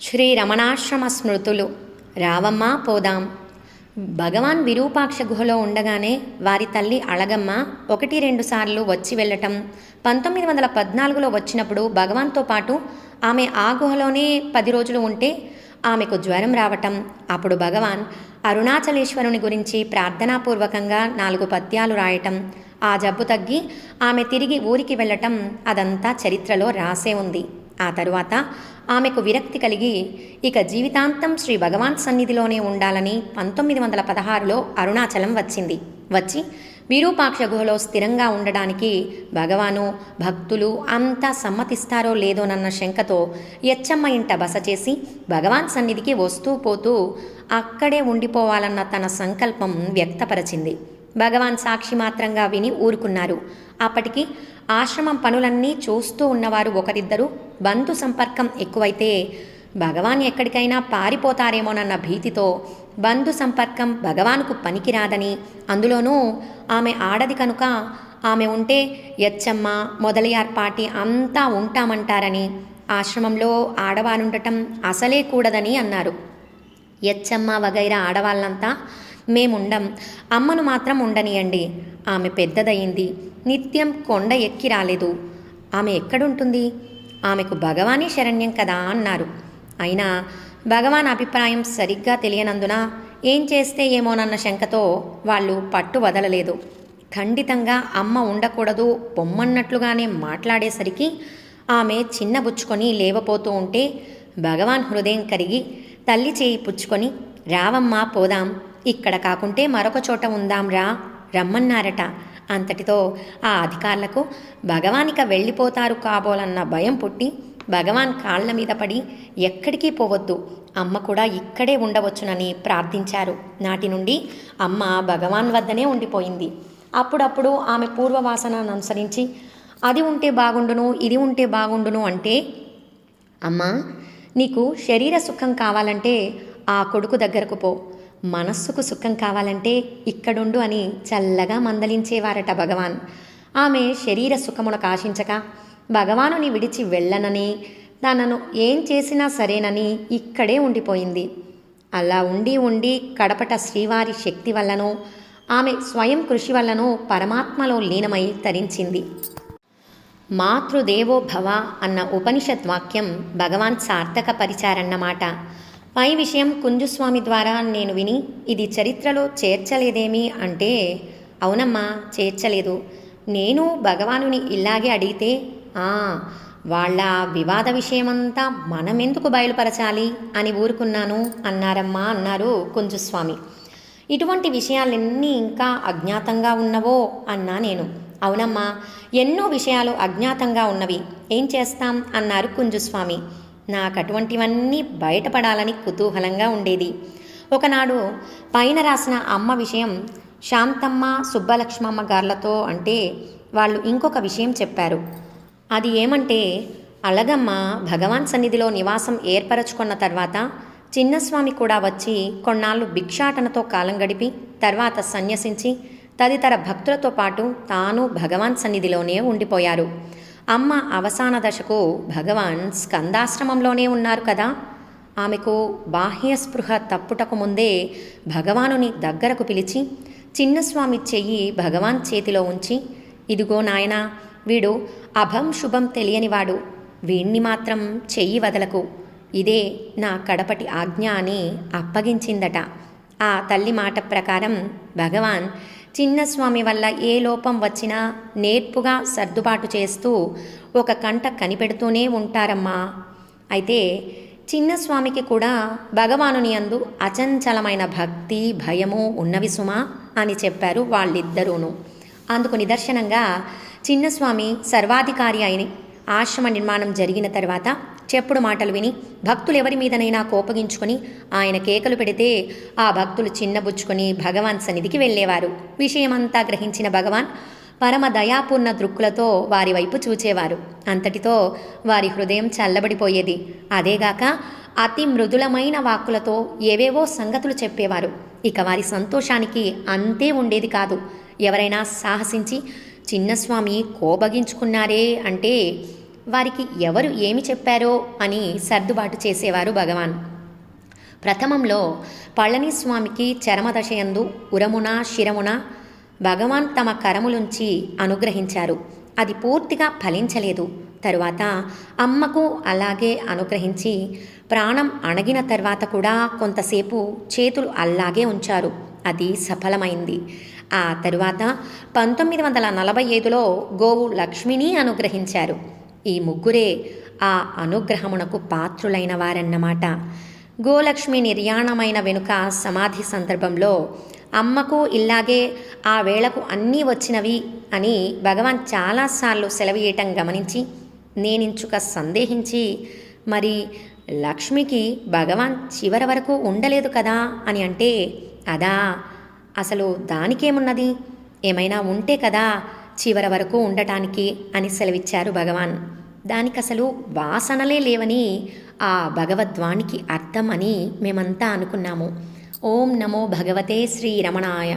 శ్రీ రమణాశ్రమ స్మృతులు రావమ్మ పోదాం. భగవాన్ విరూపాక్ష గుహలో ఉండగానే వారి తల్లి అళగమ్మ ఒకటి రెండు సార్లు వచ్చి వెళ్ళటం. పంతొమ్మిది వందల పద్నాలుగులో వచ్చినప్పుడు భగవాన్తో పాటు ఆమె ఆ గుహలోనే పది రోజులు ఉంటే ఆమెకు జ్వరం రావటం. అప్పుడు భగవాన్ అరుణాచలేశ్వరుని గురించి ప్రార్థనాపూర్వకంగా నాలుగు పద్యాలు రాయటం. ఆ జబ్బు తగ్గి ఆమె తిరిగి ఊరికి వెళ్ళటం అదంతా చరిత్రలో రాసే ఉంది. ఆ తరువాత ఆమెకు విరక్తి కలిగి ఇక జీవితాంతం శ్రీ భగవాన్ సన్నిధిలోనే ఉండాలని పంతొమ్మిది వందల పదహారులో అరుణాచలం వచ్చింది. వచ్చి విరూపాక్ష గుహలో స్థిరంగా ఉండడానికి భగవాను భక్తులు అంతా సమ్మతిస్తారో లేదోనన్న శంకతో యచ్చమ్మ ఇంట బస చేసి భగవాన్ సన్నిధికి వస్తూ పోతూ అక్కడే ఉండిపోవాలన్న తన సంకల్పం వ్యక్తపరచింది. భగవాన్ సాక్షి మాత్రంగా విని ఊరుకున్నారు. అప్పటికి ఆశ్రమం పనులన్నీ చూస్తూ ఉన్నవారు ఒకరిద్దరు బంధు సంపర్కం ఎక్కువైతే భగవాన్ ఎక్కడికైనా పారిపోతారేమోనన్న భీతితో బంధు సంపర్కం భగవాన్కు పనికిరాదని. అందులోనూ ఆమె ఆడది కనుక ఆమె ఉంటే యచ్చమ్మ మొదలయార్ పాటి అంతా ఉంటామంటారని. ఆశ్రమంలో ఆడవారుండటం అసలే కూడదని అన్నారు. యచ్చమ్మ వగైరా ఆడవాళ్ళంతా మేముండం అమ్మను మాత్రం ఉండనియండి. ఆమె పెద్దదయింది నిత్యం కొండ ఎక్కి రాలేదు. ఆమె ఎక్కడుంటుంది? ఆమెకు భగవానే శరణ్యం కదా అన్నారు. అయినా భగవాన్ అభిప్రాయం సరిగ్గా తెలియనందున ఏం చేస్తే ఏమోనన్న శంకతో వాళ్ళు పట్టు వదలలేదు. ఖండితంగా అమ్మ ఉండకూడదు పొమ్మన్నట్లుగానే మాట్లాడేసరికి ఆమె చిన్నబుచ్చుకొని లేవపోతూ ఉంటే భగవాన్ హృదయం కరిగి తల్లి చేయి పుచ్చుకొని రావమ్మా పోదాం. ఇక్కడ కాకుంటే మరొక చోట ఉందాం రా రమ్మన్నారట. అంతటితో ఆ అధికారులకు భగవానిక వెళ్ళిపోతారు కాబోలన్న భయం పుట్టి భగవాన్ కాళ్ళ మీద పడి ఎక్కడికి పోవద్దు అమ్మ కూడా ఇక్కడే ఉండవచ్చునని ప్రార్థించారు. నాటి నుండి అమ్మ భగవాన్ వద్దనే ఉండిపోయింది. అప్పుడప్పుడు ఆమె పూర్వవాసనను అనుసరించి అది ఉంటే బాగుండును ఇది ఉంటే బాగుండును అంటే అమ్మా నీకు శరీర సుఖం కావాలంటే ఆ కొడుకు దగ్గరకు పో. మనస్సుకు సుఖం కావాలంటే ఇక్కడుండు అని చల్లగా మందలించేవారట భగవాన్. ఆమె శరీర సుఖమునకు ఆశించక భగవానుని విడిచి వెళ్ళనని తనను ఏం చేసినా సరేనని ఇక్కడే ఉండిపోయింది. అలా ఉండి ఉండి కడపట శ్రీవారి శక్తి వల్లనో ఆమె స్వయం కృషి వల్లనో పరమాత్మలో లీనమై తరించింది. మాతృదేవో భవ అన్న ఉపనిషత్ వాక్యం భగవాన్ సార్థకపరిచారన్నమాట. పై విషయం కుంజుస్వామి ద్వారా నేను విని ఇది చరిత్రలో చేర్చలేదేమి అంటే అవునమ్మా చేర్చలేదు. నేను భగవానుని ఇలాగే అడిగితే ఆ వాళ్ళ వివాద విషయమంతా మనమెందుకు బయలుపరచాలి అని ఊరుకున్నాను అన్నారమ్మా అన్నారు కుంజుస్వామి. ఇటువంటి విషయాలన్నీ ఇంకా అజ్ఞాతంగా ఉన్నవో అన్నా నేను. అవునమ్మా ఎన్నో విషయాలు అజ్ఞాతంగా ఉన్నవి. ఏం చేస్తాం? అన్నారు కుంజుస్వామి. నాకు అటువంటివన్నీ బయటపడాలని కుతూహలంగా ఉండేది. ఒకనాడు పైన రాసిన అమ్మ విషయం శాంతమ్మ సుబ్బలక్ష్మమ్మ గార్లతో అంటే వాళ్ళు ఇంకొక విషయం చెప్పారు. అది ఏమంటే అలగమ్మ భగవాన్ సన్నిధిలో నివాసం ఏర్పరచుకున్న తర్వాత చిన్నస్వామి కూడా వచ్చి కొన్నాళ్ళు భిక్షాటనతో కాలం గడిపి తర్వాత సన్యసించి తదితర భక్తులతో పాటు తాను భగవాన్ సన్నిధిలోనే ఉండిపోయారు. అమ్మ అవసాన దశకు భగవాన్ స్కందాశ్రమంలోనే ఉన్నారు కదా. ఆమెకు బాహ్య స్పృహ తప్పుటకు ముందే భగవానుని దగ్గరకు పిలిచి చిన్నస్వామి చెయ్యి భగవాన్ చేతిలో ఉంచి ఇదిగో నాయనా వీడు అభం శుభం తెలియనివాడు వీణ్ణి మాత్రం చెయ్యి వదలకు. ఇదే నా కడపటి ఆజ్ఞ అని అప్పగించిందట. ఆ తల్లి మాట ప్రకారం భగవాన్ చిన్నస్వామి వల్ల ఏ లోపం వచ్చినా నేర్పుగా సర్దుబాటు చేస్తూ ఒక కంట కనిపెడుతూనే ఉంటారమ్మా. అయితే చిన్నస్వామికి కూడా భగవానుని అందు అచంచలమైన భక్తి భయము ఉన్నవి సుమా అని చెప్పారు వాళ్ళిద్దరూను. అందుకు నిదర్శనంగా చిన్నస్వామి సర్వాధికారి అయిన ఆశ్రమ నిర్మాణం జరిగిన తర్వాత చెప్పుడు మాటలు విని భక్తులు ఎవరి మీదనైనా కోపగించుకొని ఆయన కేకలు పెడితే ఆ భక్తులు చిన్నబుచ్చుకొని భగవాన్ సన్నిధికి వెళ్ళేవారు. విషయమంతా గ్రహించిన భగవాన్ పరమ దయాపూర్ణ దృక్కులతో వారి వైపు చూచేవారు. అంతటితో వారి హృదయం చల్లబడిపోయేది. అదేగాక అతి మృదులమైన వాక్కులతో ఏవేవో సంగతులు చెప్పేవారు. ఇక వారి సంతోషానికి అంతే ఉండేది కాదు. ఎవరైనా సాహసించి చిన్నస్వామి కోపగించుకున్నారే అంటే వారికి ఎవరు ఏమి చెప్పారో అని సర్దుబాటు చేసేవారు భగవాన్. ప్రథమంలో పళనిస్వామికి చరమదశయందు ఉరమున శిరమున భగవాన్ తమ కరములుంచి అనుగ్రహించారు. అది పూర్తిగా ఫలించలేదు. తరువాత అమ్మకు అలాగే అనుగ్రహించి ప్రాణం అణగిన తర్వాత కూడా కొంతసేపు చేతులు అలాగే ఉంచారు. అది సఫలమైంది. ఆ తరువాత పంతొమ్మిది వందల నలభై ఐదులో గోవు లక్ష్మిని అనుగ్రహించారు. ఈ ముగ్గురే ఆ అనుగ్రహమునకు పాత్రులైన వారన్నమాట గోలక్ష్మి నిర్యాణమైన వెనుక సమాధి సందర్భంలో అమ్మకు ఇలాగే ఆ వేళకు అన్నీ వచ్చినవి అని భగవాన్ చాలాసార్లు సెలవీయటం గమనించి నేనించుక సందేహించి మరి లక్ష్మికి భగవాన్ చివరి వరకు ఉండలేదు కదా అని అంటే అదా అసలు దానికేమున్నది? ఏమైనా ఉంటే కదా చివరి వరకు ఉండటానికి అని సెలవిచ్చారు భగవాన్. దానికి అసలు వాసనలే లేవని ఆ భగవద్వానికి అర్థం అని మేమంతా అనుకున్నాము. ఓం నమో భగవతే శ్రీ రమణాయ